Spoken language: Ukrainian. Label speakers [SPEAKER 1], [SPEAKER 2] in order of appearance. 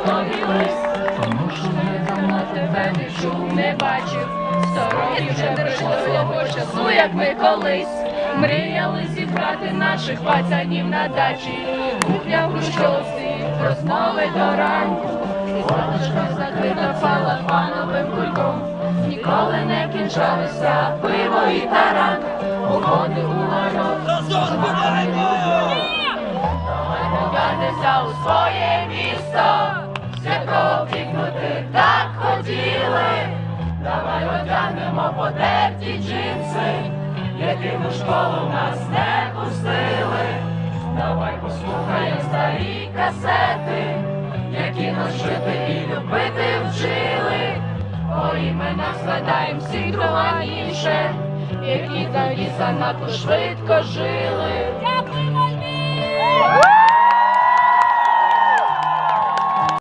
[SPEAKER 1] відповіли, тому що ми давно тебе не чув, не бачив. Сто років вже прийшло того часу, як ми колись. Мріяли зібрати наших пацанів на дачі, кухня в Грущовці, розмови до ранку, Водочка закрита фалафановим кульком, ніколи не кінчалися пиво і таран, уходи у ворот. Давай покатися у своє місто. Одягнемо потерті джинси, яким у школу нас не пустили. Давай послухаємо старі касети, які нас жити і любити вчили. По іменах згадаємо всіх друганіше, які тоді занадто швидко жили.